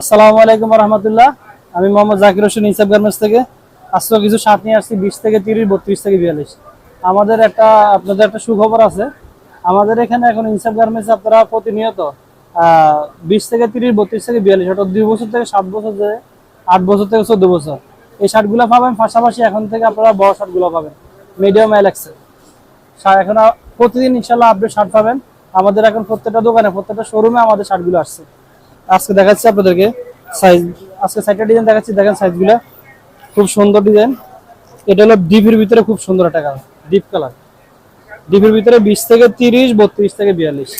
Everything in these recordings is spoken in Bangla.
আসসালামু আলাইকুম রহমতুল্লাহ আমি মোহাম্মদ জাকির হোসেন ইনসাফ থেকে। আজকে কিছু শার্ট নিয়ে আসছি, বিশ থেকে তিরিশ, বত্রিশ থেকে বিয়াল্লিশ। আমাদের একটা, আপনাদের একটা সুখবর আছে। আমাদের এখানে এখন ইনসাফ গার্মেন্টস আপনারা প্রতিনিয়ত বিশ থেকে তিরিশ, বত্রিশ থেকে বিয়াল্লিশ, অর্থাৎ দুই বছর থেকে সাত বছর যে, আট বছর থেকে চোদ্দ বছর, এই শার্টগুলো পাবেন। পাশাপাশি এখন থেকে আপনারা বড় শার্টগুলো পাবেন মিডিয়াম এলেক্সের এখন প্রতিদিন ইনশাল্লাহ আপডেট শার্ট পাবেন। আমাদের এখন প্রত্যেকটা দোকানে, প্রত্যেকটা শোরুমে আমাদের শার্টগুলো আসছে। আজকে দেখাচ্ছি আপনাদেরকে সাইজ আজকে সাইডটা ডিজাইন দেখাচ্ছি, দেখেন সাইজগুলো খুব সুন্দর ডিজাইন এটা হলো ডিপের ভিতরে খুব সুন্দর একটা কালার ডিপ কালার ডিপের ভিতরে বিশ থেকে তিরিশ, বত্রিশ থেকে বিয়াল্লিশ।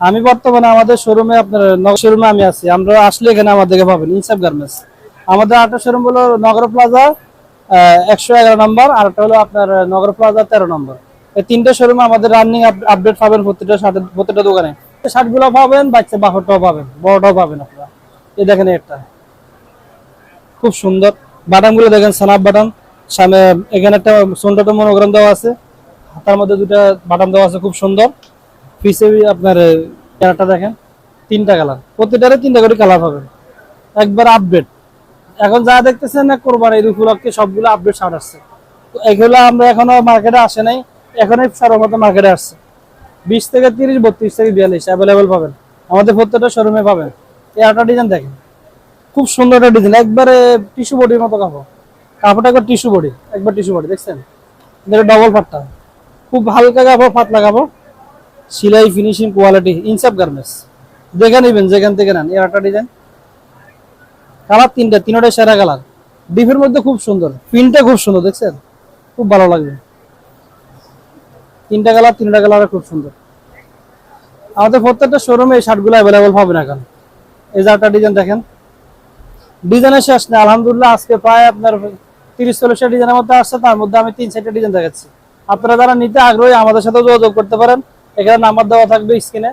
আমি বর্তমানে আমাদের শোরুমে আপনার নগর শোরুমে আমি আছি। আমরা আসলে এখানে আমাদেরকে পাবেন ইনসাফ গার্মেন্টস আমাদের আটটা শোরুম হলো নগর প্লাজা একশো এগারো নম্বর, আর একটা হলো আপনার নগর প্লাজা তেরো নম্বর। এই তিনটে শোরুমে আমাদের রানিং আপডেট পাবেন প্রত্যেকটা প্রত্যেকটা দোকানে। শার্টগুলো পাবেন, বাচ্চা বাহরটাও পাবেন, বড়টাও পাবেন আপনারা। এই দেখেন একটা। খুব সুন্দর। বাটামগুলো দেখেন, সানাপ বাটাম সামনে এখানে একটা সুন্দর মনোগ্রাম দেওয়া আছে। হাতার মধ্যে দুটা বাটাম দেওয়া আছে, খুব সুন্দর। পিছে আপনার কালারটা দেখেন, তিনটা কালার প্রতিটারে তিনটা করে কালার পাবেন। একবার আপডেট এখন যা দেখতেছেন না, কোরবান এই উপলক্ষে সবগুলো আপডেট শার্ট আসছে। তো এগুলো আমরা এখনও মার্কেটে আসে নাই। এখনই সর্বমত মার্কেটে আসছে। বিশ থেকে তিরিশ, বত্রিশ থেকে বিয়াল্লিশ অ্যাভেলেবেল পাবেন। আমাদের প্রত্যেকটা শোরুমে পাবেন। এই আটটা ডিজাইন দেখেন। খুব সুন্দর একটা ডিজাইন একবারে টিস্যু বডির মতো কাপড়। কাপড়টা একবার টিস্যু বডি একবার টিস্যু বডি দেখছেন? এটা ডবল পাট্টা। খুব হালকা কাপড়, পাতলা কাপড়। সিলাই ফিনিশিং কোয়ালিটি ইনসাফ গার্মেন্টস দেখে নেবেন, যেখান থেকে নেন। এই আটটা ডিজাইন কালার তিনটা তিনটাই সেরা কালার। ডিফের মধ্যে খুব সুন্দর। প্রিন্টটা খুব সুন্দর, দেখছেন? খুব ভালো লাগবে। তিনটা কালার তিনটা কালার খুব সুন্দর। আমাদের প্রত্যেকটা শোরুমে এই শার্টগুলো অ্যাভেলেবল পাবেন এখন। এই যে একটা ডিজাইন দেখেন। ডিজাইনের শেষ নেই, আলহামদুলিল্লাহ আজকে প্রায় আপনার তিরিশ, চল্লিশটা ডিজাইনের মধ্যে আসছে, তার মধ্যে আমি তিন, চারটা ডিজাইন দেখাচ্ছি। আপনারা যারা নিতে আগ্রহী, আমাদের সাথে যোগাযোগ করতে পারেন। এখানে নাম্বার দেওয়া থাকবে স্ক্রিনে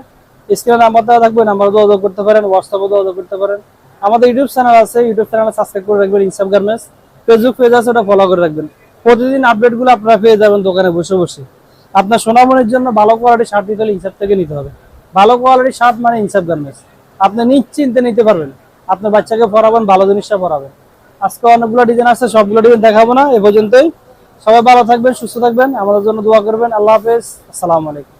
স্ক্রিনে নাম্বার দেওয়া থাকবে নাম্বার যোগাযোগ করতে পারেন হোয়াটসঅ্যাপে যোগাযোগ করতে পারেন। আমাদের ইউটিউব চ্যানেল আছে ইউটিউব চ্যানেলে সাবস্ক্রাইব করে রাখবেন ইনসাফ গার্মেন্টস ফেসবুক পেজ আছে, ওটা ফলো করে রাখবেন। প্রতিদিন আপডেটগুলো আপনারা পেয়ে যাবেন দোকানে বসে বসে। আপনার সোনামনের জন্য ভালো কোয়ালিটির শার্ট নিতে হলে ইনসাফ থেকে নিতে হবে। ভালো কোয়ালিটির শার্ট মানে ইনসাফ গার্মেন্টস আপনি নিশ্চিন্তে নিতে পারবেন। আপনার বাচ্চাকে পড়াবেন ভালো জিনিসটা পড়াবেন আজকে অনেকগুলো ডিজাইন আছে, সবগুলো ডিজাইন দেখাবো না, এ পর্যন্তই। সবাই ভালো থাকবেন, সুস্থ থাকবেন। আমাদের জন্য দোয়া করবেন। আল্লাহ হাফেজ। আসসালামু আলাইকুম।